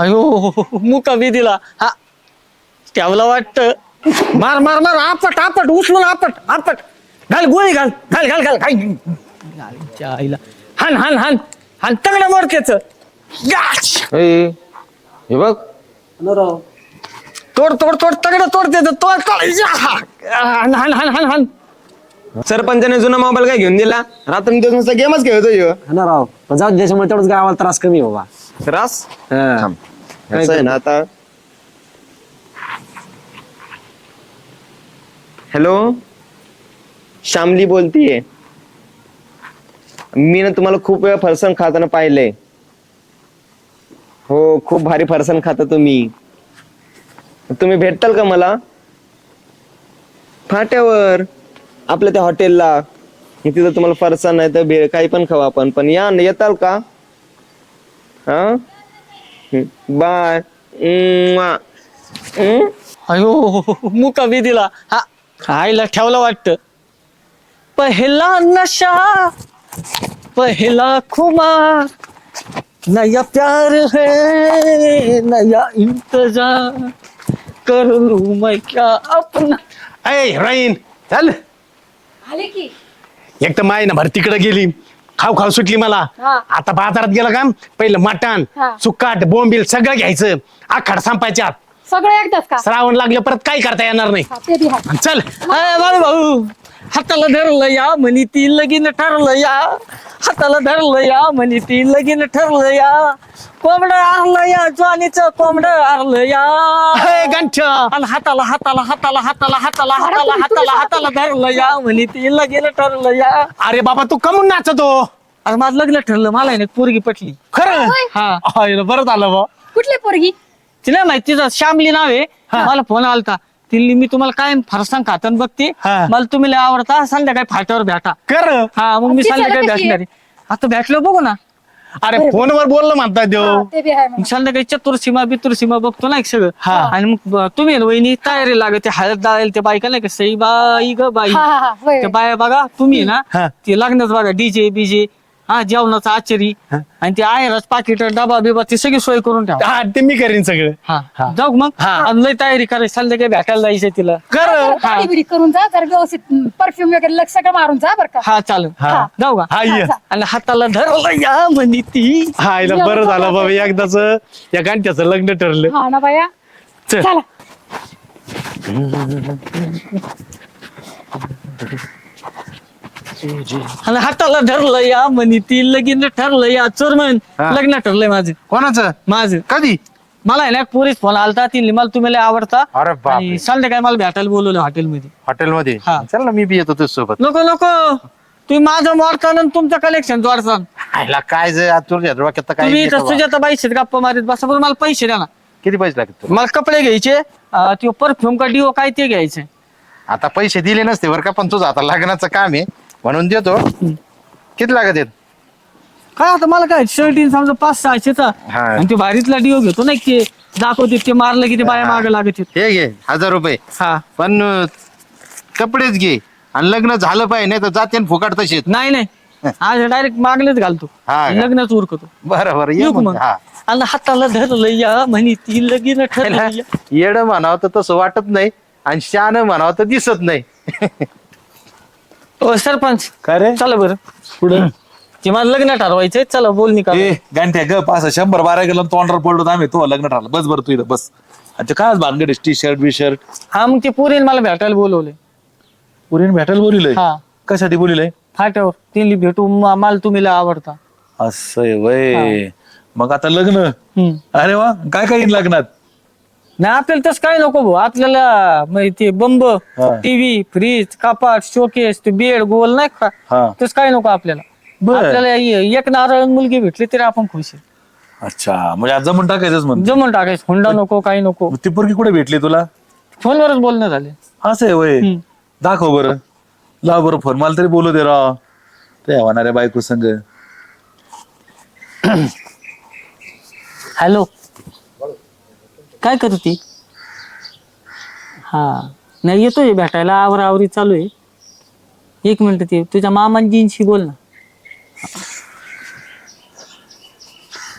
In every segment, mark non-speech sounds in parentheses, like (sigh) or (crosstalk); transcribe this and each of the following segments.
अयो मुका बी दिला हा ठेवला वाटत. मार मार मार आपट आपट उचलून आपट आपट. घाल गोळी घाल घाल घाल घाल घाल. घाल आईला. हान हान हान हान तगडा मोड त्याच ए, हे बघ. तोड तोड तोड तगडं तोड त्याच तोड तोड या. हान हान हान हान हान. सरपंचाने जुना मोबाईल काय घेऊन दिला? रात्र दिवस नुसता गेमच खेळतोय ह्यो. हा ना राव पण जाऊ दे, त्याच्यामुळे तेवढंच गावाला त्रास कमी आहे बाबा. हा. आहे ना आता. हॅलो? श्यामली बोलतीये. मी ना तुम्हाला खूप वेळा फरसाण खाताना पाहिलंय. हो खूप भारी फरसाण खाता तुम्ही. तुम्ही भेटताल का मला? फाट्यावर. आपल्या त्या हॉटेलला. तिथं तुम्हाला फरसाण नाही तर भेळ काही पण खाऊ आपण. पण या ना येताल का? हा? बाय. अयो मुका बी दिला हा आईला ठेवला वाटत. पहिला नशा पहिला खुमार नया प्यार है नया इंतजार. कर लू मैं क्या अपना अय राईन चल. आले की. एक तर माय ना भर तिकडे गेली. खाऊ खाऊ सुटली मला. हा. आता बाजारात गेलं का पहिलं मटण हा. सुकाट बोंबील सगळं घ्यायचं. आखाड संपायच्या आत. सगळं एकदाच का? श्रावण लागलं परत काही करता येणार नाही. हा, ते बी आहे. आणि चल. अरे बाळू भाऊ. हाताला धरलं या म्हणी ती लगीन ठरलं या. हाताला धरलं या म्हणी ती लगीन ठरलं या. कोंबड आरलं या ज्वानीचं कोंबड आरलं या. गंठ्या आणि हाताला हाताला हाताला हाताला हाताला हाताला हाताला हाताला धरलं या म्हणे ती लगीन ठरलं या. अरे बाबा तू कमून नाचतो. अरे माझं लग्न ठरलं मला आहे ना एक पोरगी पटली. खरं? होय. हा. बरं झालं बा. कुठली पोरगी? तिला माहिती तिचं श्यामली नाव आहे. मला फोन आलता. तिला मी तुम्हाला काय फरसाण खाताना बघते हा. मला तुम्ही लय आवडता संध्याकाळी फाट्यावर भेटा कर हा मग मी ती संध्याकाळी कशी? भेटणार आहे. आता भेटलो बघू ना अरे फोनवर बोललं म्हणतात हा, देव ते बी आहे म्हणा. मग संध्याकाळी चतुर्सीमा बितुर्सीमा बघतो ना एक सगळं हा. आणि मग ब- तुम्ही वहिनी तयारी लागते हळद दाळेल ते बायका नाही का सई बाई ग बाई हा, हा, हा, होय, ते होय. बाया बघा तुम्ही ना हा. ते लग्नाच बघा डीजे बीजे हा जेवणाचा आचरी. आणि ते आहेरच पाकिट डबा बिबा ती सगळी सोय करून ठेवा. हा ते मी करीन सगळं. हा. हा. जाऊ का मग. हा. आणि लय तयारी करायची. संध्याकाळी भेटायला जायचं तिला? कर. बिडी करून जा जर व्यवस्थित परफ्यूम वगैरे लक्ष सगळं मारून जा बर का. हा चालेल. हा. जाऊ का? हा ये. आणि हाताला धरलं या म्हणी ती. हा हिला बरं झालं बाबा एकदाच या गांठ्याचं लग्न ठरलं. हा ना बाया. चल. चला. (laughs) आणि हाताला धरलं या म्हणी ती लगीन ठरलं या. चोरमन हा. लग्न ठरलंय माझं. कोणाचं? माझं. कधी? मला आहे ना पोरीस फोन आलता ती मला तुम्ही लय आवडता. अरे. आणि संध्याकाळी मला भेटायला बोलवलं हॉटेलमध्ये. हॉटेलमध्ये? हा. चल ना मी बी येतो तुझ सोबत नको नको. तुम्ही माझं मोडता आणि तुमचं कलेक्शन आयला काय जे तुझ्या डोक्यात तर तुम्ही काही इथं सुजाता बाईशीत गप्पा मारीत बसा बरं मला पैसे द्या ना. किती पैसे लागतात तुला? मला कपडे घ्यायचे अं, ते परफ्यूम का डिओ काय ते घ्यायचे. आता पैसे दिले नसते बरं का पण तुझं आता लग्नाचं काम आहे. म्हणून देतो. किती लागत आहेत? काय आता मला काय शर्ट समजा पाच सहाशेचा हा. आणि ते भारीतला डिओ घेतो ना ते दाखवते ते मारलं की ते बाया माग लागत आहेत. हे घे हजार रुपये. हा. पण अं, कपडेच घे. आणि लग्न झालं पाहिजे नाही तर जाते आणि फुकाट तशीच नाही नाही. (laughs) आज डायरेक्ट मागलेच घालतो. हा का? लग्नच उरकतो. बरं बरं. ये येऊ का मग. मग? हा. आणि हाताला धरलं या म्हणी ती लगीन (laughs) ठरलं या. येड म्हणावं तर तसं वाटत नाही आणि शान म्हणावं तर दिसत नाही. (laughs) ओ सरपंच. काय रे? चला बरं. पुढे ते लग्न ठरवायचंय. चला बोलणी का ए गांठ्या ग पाच शंभर बारा गेलं तोंडर पडलो आम्ही तो लग्न ठरलं. बस बरं तू इथं बस. अच्छा काय भानगड टी शर्ट बी शर्ट हा मग ते पुरीन मला भेटायला बोलवले पुरीने भेटायला बोलिलंय हा. कशासाठी बोलिलंय फाट्यावर. तिने भेटू म- मला तुम्ही लय आवडता. असं आहे वय. मग आता लग्न? हम्म. अरे वा काय काय येईन लग्नात? नाही आपल्याला तसं काही नको भाऊ. आपल्याला म्हणजे ते बंब हा. टीव्ही फ्रीज कपाट शोकेस ते बेड गोल नाही का? हा. तसं काही नको आपल्याला. बर. आपल्याला ए- एक नारळ मुलगी भेटली तरी आपण खुश आहे. अच्छा म्हणजे आज जमून टाकायचंच म्हणतो जमून टाकायचं. हुंडा नको काही नको. ती पोरगी कुठे भेटली तुला? फोनवरच बोलणं झाले. असं आहे वय. हम्म. दाखव बरं. लाव बरं फोन मला तरी बोलू दे राव. ते होणाऱ्या बायको संग. हॅलो. काय करते हा. नाही येतोय भेटायला. आवरा आवरी चालू आहे. एक मिनिट ते तुझ्या मामांजींशी बोल ना.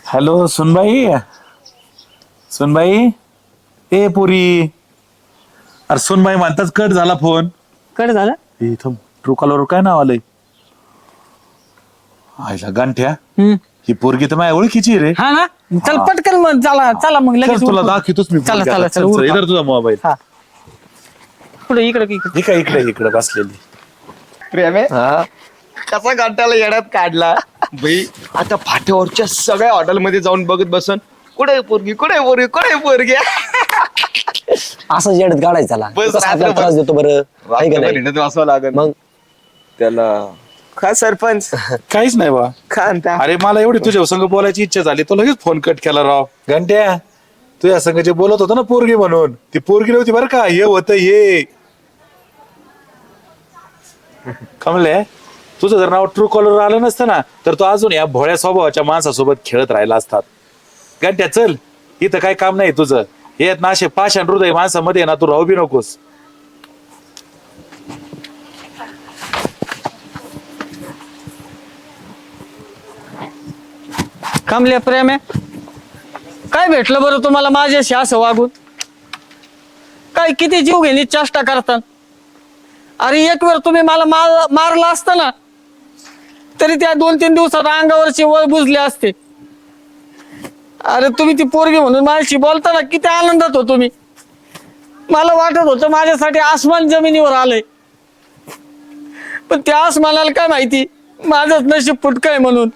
हॅलो सुनबाई? सुनबाई? ए पुरी. अरे सुनबाई म्हणताच कट झाला फोन. कट झालं? इथं ट्रू कॉलर काय नाव आलंय? आईला गांठ्या. हम्म. ही पोरगी तर माझ्या ओळखीची रे. हा ना? चल पटकन मग चला चला मग चल लगेच तुला. दाखवतोच मी चला चला. चला. इधर तुझा मोबाईल हा. पुढे इकडे इकडे. ही काय इकडे इकडे बसलेली. प्रेम कसा गाठाला येड्यात काढला? बाई. आता फाट्यावरच्या सगळ्या हॉटेलमध्ये जाऊन बघत बसन. कुठे पोरगी? कुठे पोरगी? कुठे पोरगी? असं जेडत बस रात्रभर. त्रास देतो बरं. आहे का नाही? हिंडत वाचवा लागेल. मग? त्याला का सरपंच? (laughs) काहीच नाही बा. का आणता अरे मला एवढी तुझ्या संग बोलायची इच्छा झाली तो लगेच फोन कट केला राव. घंट्या तुझ्या संग जे बोलत होता ना पोरगी म्हणून ती पोरगी नव्हती बरं का? हे होत हे. कमले तुझं जर नाव ट्रू कॉलर आलं नसतं ना तर तो अजून या भोळ्या स्वभावाच्या माणसासोबत खेळत राहिला असतात. घंट्या चल. इथं काय काम नाही तुझं. हे आहेत ना असे पाषाण हृदय माणसामध्ये ना तू राहू बी नकोस. कामले प्रेम. आहे काय भेटलं बरं तुम्हाला माझ्याशी असं वागून? काय किती जीव घेणी चेष्टा करता? अरे एक वेळ तुम्ही मला मार मारला असता ना तरी त्या दोन तीन दिवसात अंगावरची वळ बुजली असते. अरे तुम्ही ती पोरगी म्हणून माझ्याशी बोलताना किती आनंदात होतो तुम्ही मला वाटत होतं माझ्यासाठी आसमान जमिनीवर आलंय. पण त्या आसमानाला काय माहिती? माझंच नशीब फुटकं आहे म्हणून.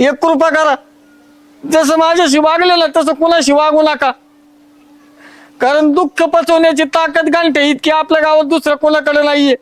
एक कृपा करा. जसं माझ्याशी वागलेलं तसं कुणाशी वागू नका. कारण दुःख पचवण्याची ताकद गांठे इतकी आपल्या गावात दुसरं कोणाकडे नाहीये.